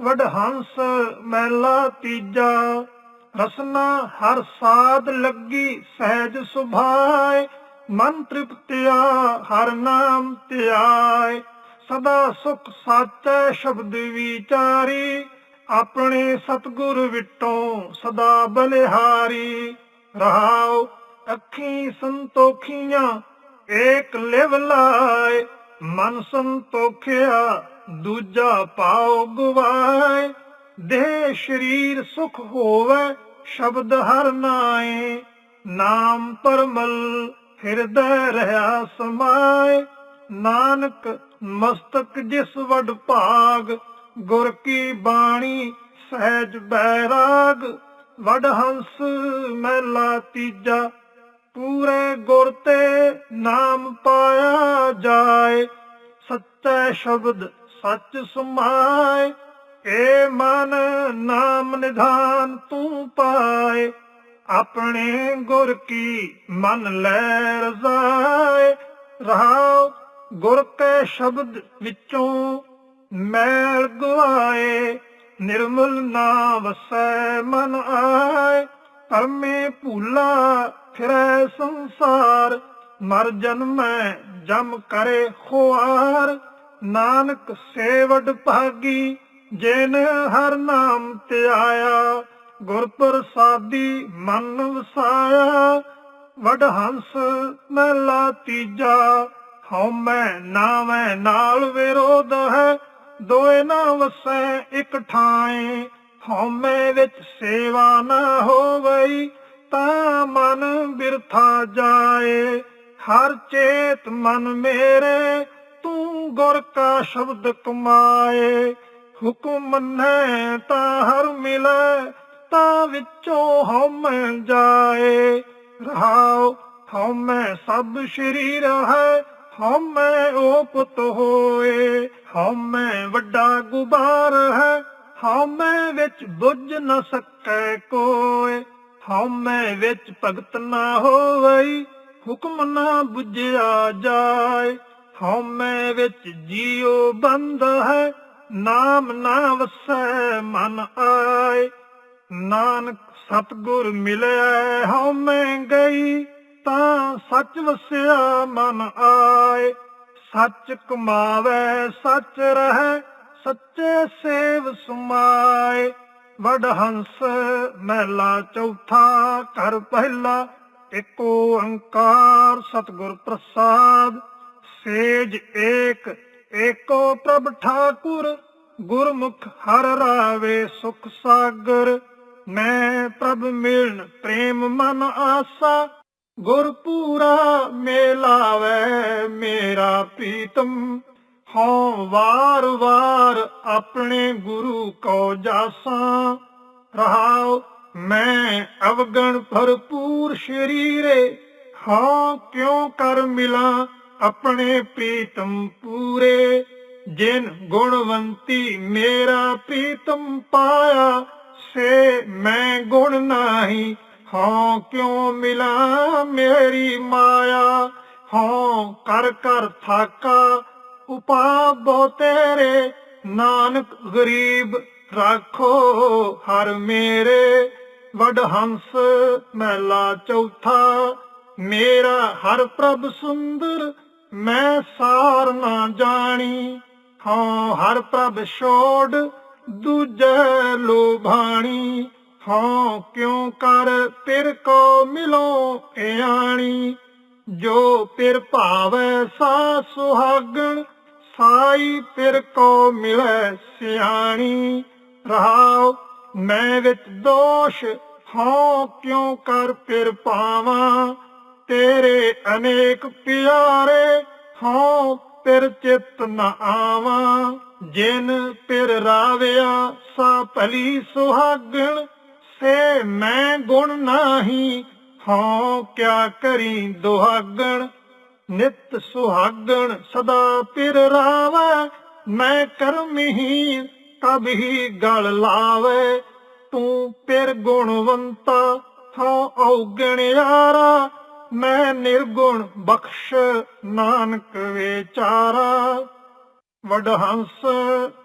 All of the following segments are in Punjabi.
ਵਡਹੰਸ ਮਹਿਲਾ ਤੀਜਾ, ਰਸਨਾ ਹਰ ਸਾਧ ਲੱਗੀ ਸਹਿਜ ਸੁਭਾਏ, ਮਨ ਤ੍ਰਿਪਤਿਆ ਹਰ ਨਾਮ ਧਿਆਏ। ਸਦਾ ਸੁਖ ਸਾਚੈ ਸ਼ਬਦ ਵਿਚਾਰੀ, ਆਪਣੇ ਸਤਗੁਰ ਵਿਟੋਂ ਸਦਾ ਬਲਿਹਾਰੀ। ਰਹਾਉ ਅੱਖੀ ਸੰਤੋਖੀਆਂ, ਏਕ ਲਿਵ ਲਾਏ। ਮਨ ਸੰਤੋਖਿਆ, ਦੂਜਾ ਪਾਉ ਗਵਾਏ। ਦੇਹ ਸ਼ਰੀਰ ਸੁਖ ਹੋਵੇ, ਸ਼ਬਦ ਹਰ ਨਾਏ। ਨਾਮ ਪਰਮਲ ਹਿਰਦੈ ਰਹਾ ਸਮਾਏ। ਨਾਨਕ ਮਸਤਕ ਜਿਸ ਵਡ ਭਾਗ, ਗੁਰ ਕੀ ਬਾਣੀ ਸਹਿਜ ਬੈਰਾਗ ਵਡ ਹੰਸ ਮਹਿਲਾ ਤੀਜਾ ਪੂਰੇ ਗੁਰ ਤੇ ਨਾਮ ਪਾਇਆ ਜਾਏ। ਸੱਚੇ ਸ਼ਬਦ ਸੱਚ ਸੁਮਾਏ। ਏ ਮਨ ਨਾਮ ਨਿਧਾਨ ਤੂੰ ਪਾਏ। ਆਪਣੇ ਗੁਰ ਕੀ ਮਨ ਲੈ ਰਜ਼ਾਏ। ਰਹਾਉ ਗੁਰ ਕੇ ਸ਼ਬਦ ਵਿੱਚੋਂ ਮੈਲ ਗਵਾਏ ਨਿਰਮਲ ਨਾ ਵਸੈ ਮਨ ਆਏ। ਕਰਮੇ ਭੂਲਾ ਫਿਰੈ ਸੰਸਾਰ, ਮਰ ਜਨਮੈ ਜਮ ਕਰੇ ਖੁਆਰ। ਨਾਨਕ ਸੇਵਡ ਭਾਗੀ, ਜਿਨ ਹਰ ਨਾਮ ਧਿਆਇਆ, ਗੁਰ ਪ੍ਰਸਾਦੀ ਮਨ ਵਸਾਇਆ। ਵਡ ਹੰਸ ਮਹਿਲਾ ਤੀਜਾ, ਹਉ ਮੈਂ ਨਾਵੇਂ ਨਾਲ ਵਿਰੋਧ ਹੈ। ਦੋਏ ਨਾ ਵਸੈ ਇਕ ਠਾਏ ਹਉਮੈ ਵਿੱਚ ਸੇਵਾ ਨਾ ਹੋਵਈ। ਤਾਂ ਮਨ ਬਿਰਥਾ ਜਾਏ, ਹਰ ਚੇਤ ਮਨ ਮੇਰੇ, ਤੂੰ ਗੁਰ ਕਾ ਸ਼ਬਦ ਕਮਾਏ। ਹੁਕਮ ਮੰਨੈ ਤਾਂ ਹਰ ਮਿਲੈ, ਤਾਂ ਵਿੱਚੋਂ ਹਉਮੈ ਜਾਏ। ਰਹਾਉ ਹਉਮੈ ਸਭ ਸ਼ਰੀਰ ਹੈ ਹਉਮੈ ਉਹ ਪੁੱਤ ਹੋਏ। ਹਉਮੈ ਵੱਡਾ ਗੁਬਾਰ ਹੈ ਹਉਮੈ ਵਿੱਚ ਬੁੱਝ ਨ ਸਕੈ ਕੋਏ। ਹਉਮੈ ਵਿੱਚ ਭਗਤ ਨਾ ਹੋਵਈ, ਹੁਕਮ ਨਾ ਬੁਝਿਆ ਜਾਏ। ਹਉਮੈ ਵਿੱਚ ਜੀਉ ਬੰਦ ਹੈ, ਨਾਮ ਨਾ ਵਸੈ ਮਨ ਆਏ। ਨਾਨਕ ਸਤਗੁਰ ਮਿਲਿਆ ਹਉਮੈ ਗਈ, ਤਾਂ ਸੱਚ ਵਸਿਆ ਮਨ ਆਏ। ਸੱਚ ਕਮਾਵੇ ਸੱਚ ਰਹਿ, ਸੱਚੇ ਸੇਵ ਸੁਮਾਏ। ਵਡ ਹੰਸ ਮਹਿਲਾ ਚੌਥਾ ਘਰ ਪਹਿਲਾ ਏਕ ਓੰਕਾਰ ਸਤਿਗੁਰ ਪ੍ਰਸਾਦ, ਸੇਜ ਏਕ, ਏਕੋ ਪ੍ਰਭ ਠਾਕੁਰ, ਗੁਰਮੁਖ ਹਰ ਰਾਵੇ ਸੁਖ ਸਾਗਰ, ਮੈਂ ਪ੍ਰਭ ਮਿਲਨ ਪ੍ਰੇਮ ਮਨ ਆਸਾ ਗੁਰ ਪੂਰਾ ਮੇਲਾਵੇ ਮੇਰਾ ਪ੍ਰੀਤਮ ਹਉ ਵਾਰ ਵਾਰ ਆਪਣੇ ਗੁਰੂ ਕੋ ਜਾਸਾਂ। ਰਹਾਉ ਮੈਂ ਅਵਗਣ ਭਰਪੂਰ ਸ਼ਰੀਰੇ। ਹਾਂ ਕਿਉ ਕਰ ਮਿਲਾਂ ਆਪਣੇ ਪ੍ਰੀਤਮ ਪੂਰੇ। ਜਿਨ ਗੁਣਵੰਤੀ ਮੇਰਾ ਪ੍ਰੀਤਮ ਪਾਇਆ, ਸੇ ਮੈਂ ਗੁਣ ਨਹੀਂ। ਹਾਂ ਕਿਉ ਮਿਲਾ ਮੇਰੀ ਮਾਇਆ। ਹਾਂ ਕਰ ਕਰ ਥਾਕਾ ਉਪਾ ਬਹੁ ਤੇਰੇ, ਨਾਨਕ ਗਰੀਬ ਰੱਖੋ ਹਰ ਮੇਰੇ। ਵਡ ਹੰਸ ਮਹਿਲਾ ਚੌਥਾ, ਮੇਰਾ ਹਰ ਪ੍ਰਭ ਸੁੰਦਰ, ਮੈਂ ਸਾਰ ਨਾ ਜਾਣੀ। ਹਾਂ ਹਰ ਪ੍ਰਭ ਛੋੜ, ਦੂਜੇ ਲੋਭਾਣੀ ਹਾਂ ਕਿਉ ਕਰ ਤਿਰ ਕੋ ਮਿਲੋ ਇਆਣੀ। ਜੋ ਪਿਰ ਭਾਵੈ ਸਾ ਸੁਹਾਗਣ ਸਾਈ ਪਿਰ ਕੋ ਮਿਲੈ ਸਿਆਣੀ। ਰਹਾਉ, ਮੈਂ ਵਿੱਚ ਦੋਸ਼ ਹਾਂ ਕਿਉ ਕਰ ਪਿਰ ਪਾਵਾਂ? ਤੇਰੇ ਅਨੇਕ ਪਿਆਰੇ ਹਾਂ ਪਿਰ ਚਿਤ ਨ ਆਵਾਂ। ਜਿਨ ਪਿਰ ਰਾਵਿਆ, ਸਾ ਭਲੀ ਸੁਹਾਗਣ, ਸੇ ਮੈਂ ਗੁਣ ਨਾਹੀ ਹਾਂ ਕਿਆ ਕਰੀ ਦੁਹਾਗਣ। ਨਿਤ ਸੁਹਾਗਣ ਸਦਾ ਪਿਰ ਰਾਵੈ, ਮੈਂ ਕਰਮਹੀਨ ਕਬ ਹੀ ਗਲ ਲਾਵੇ। ਤੂੰ ਪਿਰ ਗੁਣਵੰਤਾ ਹਾਂ ਔਗਣ ਯਾਰਾ, ਮੈਂ ਨਿਰਗੁਣ ਬਖਸ਼ ਨਾਨਕ ਵਿਚਾਰਾ। ਵਡਹੰਸ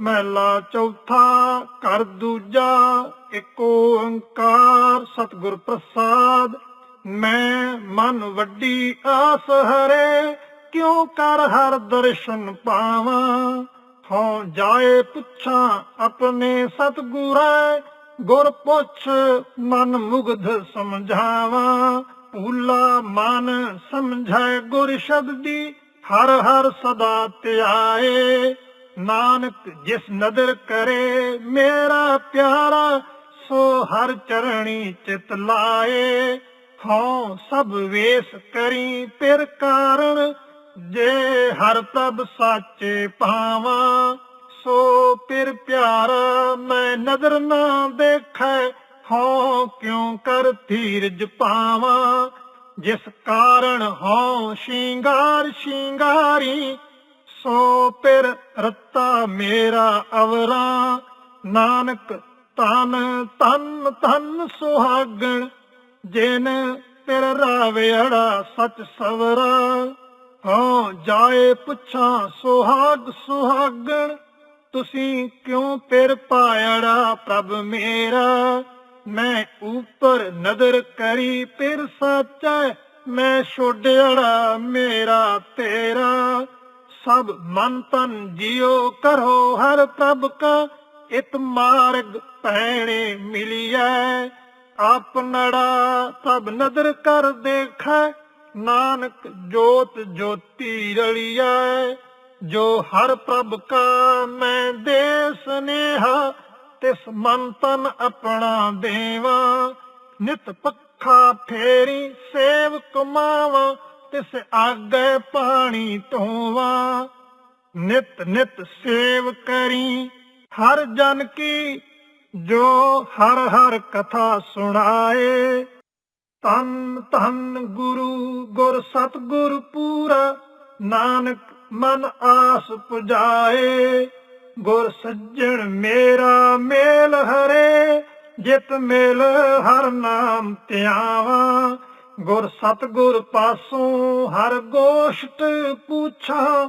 ਮਹਿਲਾ ਚੌਥਾ, ਕਰ ਦੂਜਾ, ਏਕ ਓੰਕਾਰ ਸਤਿਗੁਰ ਪ੍ਰਸਾਦ। ਮੈਂ ਮਨ ਵੱਡੀ ਆਸ ਹਰੇ, ਕਿਉ ਕਰ ਹਰ ਦਰਸ਼ਨ ਪਾਵਾਂ? ਹਉ ਜਾਏ ਪੁੱਛਾਂ ਆਪਣੇ ਸਤਿਗੁਰੈ, ਗੁਰ ਪੁੱਛ ਮਨ ਮੁਗਧ ਸਮਝਾਵਾਂ। ਭੂਲਾ ਮਨ ਸਮਝੈ ਗੁਰ ਸ਼ਬਦੀ, ਹਰ ਹਰ ਸਦਾ ਧਿਆਏ। ਨਾਨਕ ਜਿਸ ਨਦਰ ਕਰੇ ਮੇਰਾ ਪਿਆਰਾ, ਸੋ ਹਰ ਚਰਣੀ ਚਿਤ ਲਾਏ। ਹਉ ਸਭ ਵੇਸ ਕਰੀ ਪਿਰ ਕਾਰਣ, ਜੇ ਹਰ ਪ੍ਰਭ ਸਾਚੇ ਪਾਵਾਂ ਸੋ ਪਿਰ ਪਿਆਰਾ ਮੈਂ ਨਦਰ ਨਾ ਦੇਖੈ, ਹਉ ਕਿਉ ਕਰ ਧੀਰਜ ਪਾਵਾਂ? ਜਿਸ ਕਾਰਣ ਹਉ ਸ਼ਿੰਗਾਰ ਸ਼ਿੰਗਾਰੀ, ਸੋ ਪਿਰ ਰਤਾ ਮੇਰਾ ਅਵਰਾ, ਨਾਨਕ ਤਨ ਤਨ ਤਨ ਸੁਹਾਗਣ। ਜਿਨ ਪਿਰ ਰਾਵੇੜਾ ਸਚ ਸਵਰਾ, ਹਾਂ ਜਾਏ ਪੁੱਛਾਂ ਸੁਹਾਗ ਸੁਹਾਗਣ, ਤੁਸੀਂ ਕਿਉਂ ਪਿਰ ਪਾਇੜਾ ਪ੍ਰਭ ਮੇਰਾ? ਮੈਂ ਉਪਰ ਨਦਰ ਕਰੀ ਪਿਰ ਸਾਚੈ, ਮੈਂ ਛੋੜਿਆੜਾ ਮੇਰਾ ਤੇਰਾ। ਸਭ ਮਨ ਤਨ ਜਿਉ ਕਰੋ ਹਰ ਪ੍ਰਭ ਕਾ, ਇਤ ਮਾਰਗ ਪੈਣੇ ਮਿਲਿਐ। ਆਪਨੜਾ ਸਭ ਨਦਰ ਕਰ ਦੇਖੈ। ਨਾਨਕ ਜੋਤ ਜੋਤੀ ਰਲਿਐ। ਜੋ ਹਰ ਪ੍ਰਭ ਕਾ ਮੈਂ ਦੇ ਸਨੇਹਾ, ਤਿਸ ਮਨ ਤਨ ਆਪਣਾ ਦੇਵਾ। ਨਿਤ ਪੱਖਾ ਫੇਰੀ ਸੇਵ ਕਮਾਵਾ, ਤਿਸ ਆਗੇ ਪਾਣੀ ਧੋਵਾ। ਨਿਤ ਨਿਤ ਸੇਵ ਕਰੀ ਹਰ ਜਨ ਕੀ ਜੋ ਹਰ ਹਰ ਕਥਾ ਸੁਣਾਏ ਤਨ ਤਨ ਗੁਰੂ ਗੁਰ ਸਤਗੁਰ ਪੂਰਾ, ਨਾਨਕ ਮਨ ਆਸ ਪੁਜਾਏ। ਗੁਰ ਸੱਜਣ ਮੇਰਾ ਮੇਲ ਹਰੇ, ਜਿਤ ਮੇਲ ਹਰ ਨਾਮ ਧਿਆਵਾ। ਗੁਰ ਸਤਗੁਰ ਪਾਸੋਂ ਹਰ ਗੋਸ਼ਟ ਪੁੱਛਾਂ,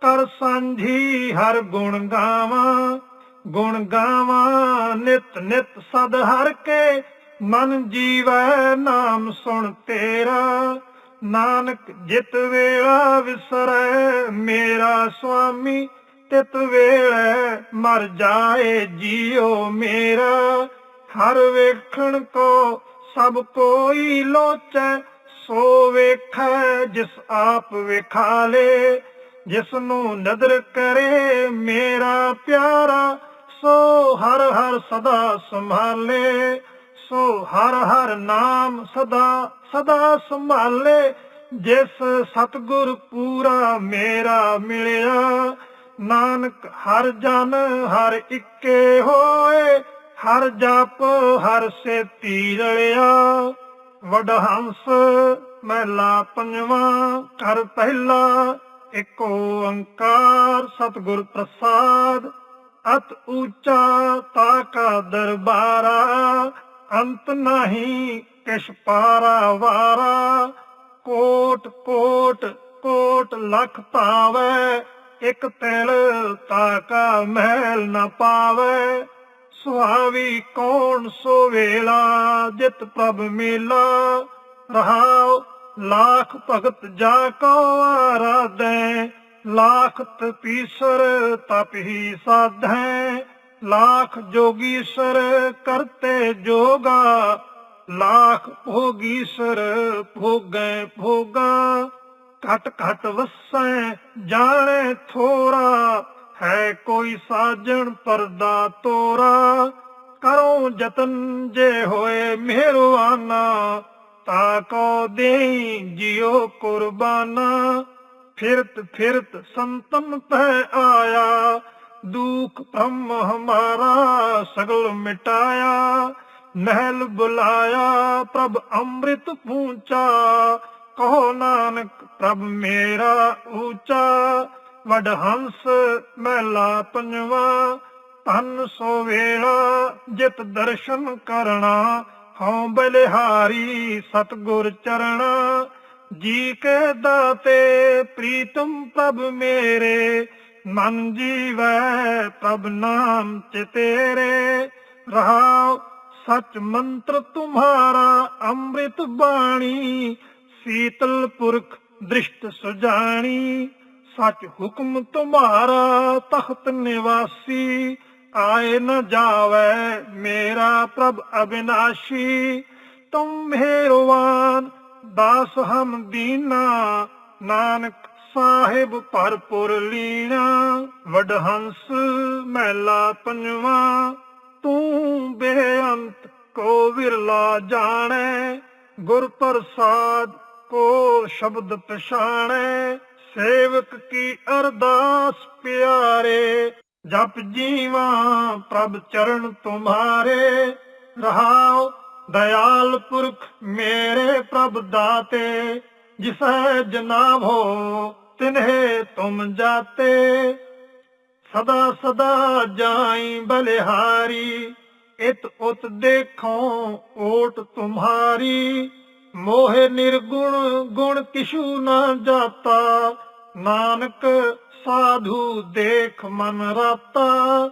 ਕਰ ਸਾਂਝੀ ਹਰ ਗੁਣ ਗਾਵਾਂ। ਗੁਣ ਗਾਵਾਂ, ਨਿਤ ਨਿਤ ਸਦ ਹਰ ਕੇ, ਮਨ ਜੀਵੈ ਨਾਮ ਸੁਣ ਤੇਰਾ। ਨਾਨਕ ਜਿਤ ਵੇਲਾ ਵਿਸਰੈ, ਮੇਰਾ ਸੁਆਮੀ, ਤਿਤ ਵੇਲੇ ਮਰ ਜਾਏ ਜੀਉ ਮੇਰਾ। ਹਰ ਵੇਖਣ ਕੋ ਸਭ ਕੋਈ ਲੋਚੈ, ਸੋ ਵੇਖੈ ਜਿਸ ਆਪ ਵੇਖਾਲੇ। ਜਿਸ ਨੂੰ ਨਦਰ ਕਰੇ ਮੇਰਾ ਪਿਆਰਾ ਸੋ ਹਰ ਹਰ ਸਦਾ ਸੰਭਾਲੇ, ਸੋ ਹਰ ਹਰ ਨਾਮ ਸਦਾ ਸਦਾ ਸੰਭਾਲੇ। ਜਿਸ ਸਤਗੁਰ ਪੂਰਾ ਮੇਰਾ ਮਿਲਿਆ, ਨਾਨਕ ਹਰ ਜਨ ਹਰ ਇੱਕੇ ਹੋਏ, ਹਰ ਜਪ ਹਰ ਸੇਤੀ ਰਲਿਆ। ਵਡਹੰਸ ਮਹਿਲਾ ਪੰਜਵਾਂ ਕਰ ਪਹਿਲਾ ਏਕ ਓੰਕਾਰ ਸਤਿਗੁਰ ਪ੍ਰਸਾਦ। ਅਤ ਉੱਚਾ ਤਾਕਾ ਦਰਬਾਰਾ, ਅੰਤ ਨਹੀਂ ਕਿਛ ਪਾਰਾ ਵਾਰਾ। ਕੋਟ ਕੋਟ ਕੋਟ ਲਖ ਪਾਵੇ, ਇਕ ਤਿਲ ਤਾਕਾ ਮਹਿਲ ਨਾ ਪਾਵੇ। ਸੁਹਾਵੀ ਕੌਣ ਸੋ ਵੇਲਾ, ਜਿਤ ਪ੍ਰਭ ਮੇਲਾ। ਰਹਾਉ, ਲਾਖ ਭਗਤ ਜਾ ਕੋ ਆਰਾਧੈ ਲਾਖ ਤਪੀਸਰ ਤਪ ਹੀ ਸਾਧੈ ਲਾਖ ਜੋਗੀਸਰ ਕਰਤੇ ਜੋਗਾ ਲਾਖ ਭੋਗੀਸਰ ਭੋਗੈ ਭੋਗਾ ਘਟ ਘਟ ਵਸੈ ਜਾਣੇ ਥੋਰਾ ਹੈ ਕੋਈ ਸਾਜਣ ਪਰਦਾ ਤੋਰਾ ਕਰੋ ਜਤਨ ਜੇ ਹੋਏ ਮਿਹਰਵਾਨਾ ਤਾ ਕੋ ਦੇਈ ਜਿਉ ਕੁਰਬਾਨਾ ਫਿਰਤ ਫਿਰਤ ਸੰਤਨ ਪੈ ਆਇਆ, ਦੁਖ ਭਮ ਹਮਾਰਾ ਸਗਲ ਮਿਟਾਇਆ, ਮਹਿਲ ਬੁਲਾਇਆ, ਪ੍ਰਭ ਅੰਮ੍ਰਿਤ ਪੂੰਚਾ, ਕਹੋ ਨਾਨਕ ਪ੍ਰਭ ਮੇਰਾ ਊਚਾ, ਵਡ ਹੰਸ ਮਹਿਲਾ ਪੰਜਵਾ ਤਨ ਸੋ ਵੇਲਾ ਜਿਤ ਦਰਸ਼ਨ ਕਰਨਾ, ਹਉ ਬਲਿਹਾਰੀ ਸਤਗੁਰ ਚਰਣਾ ਜੀ ਕੇ ਦਾਤੇ ਪ੍ਰੀਤਮ ਪ੍ਰਭ ਮੇਰੇ, ਮਨ ਜੀਵੈ ਪ੍ਰਭ ਨਾਮ ਚ ਤੇਰੇ। ਰਹਾਉ ਸਚ ਮੰਤਰ ਤੁਮਹਾਰਾ ਅੰਮ੍ਰਿਤ ਬਾਣੀ, ਸੀਤਲ ਪੁਰਖ ਦ੍ਰਿਸ਼ਟ ਸੁਜਾਣੀ। ਸਚ ਹੁਕਮ ਤੁਮਹਾਰਾ ਤਖਤ ਨਿਵਾਸੀ, ਆਏ ਨ ਜਾਵੇ ਮੇਰਾ ਪ੍ਰਭ ਅਬਿਨਾਸ਼ੀ। ਤੁਮ ਮਿਹਰਵਾਨ ਦਾਸ ਹਮ ਦੀਨਾ, ਨਾਨਕ ਸਾਹਿਬ ਭਰਪੁਰ ਲੀਣਾ, ਵਡਹੰਸ ਮਹਿਲਾ ਪੰਜਵਾ, ਤੂੰ ਬੇਅੰਤ ਕੋ ਵਿਰਲਾ ਜਾਣੈ, ਗੁਰ ਪ੍ਰਸਾਦ ਕੋ ਸ਼ਬਦ ਪਛਾਣੈ, ਸੇਵਕ ਕੀ ਅਰਦਾਸ ਪਿਆਰੇ, ਜਪ ਜੀਵਾ ਪ੍ਰਭ ਚਰਨ ਤੁਮਾਰੇ, ਰਹਾਉ ਦਇਆਲ ਪੁਰਖ ਮੇਰੇ ਪ੍ਰਭ ਦਾਤੇ, ਜਿਸੈ ਜਨਾਬ ਹੋ, ਤਿਨਹਿ ਤੁਮ ਜਾਤੇ। ਸਦਾ ਸਦਾ ਜਾਈ ਬਲਿਹਾਰੀ, ਇਤ ਉਤ ਦੇਖੋ ਓਟ ਤੁਮਹਾਰੀ ਮੋਹ ਨਿਰਗੁਣ ਗੁਣ ਕਿਛੂ ਨਾ ਜਾਤਾ, ਨਾਨਕ ਸਾਧੂ ਦੇਖ ਮਨ ਰਾਤਾ।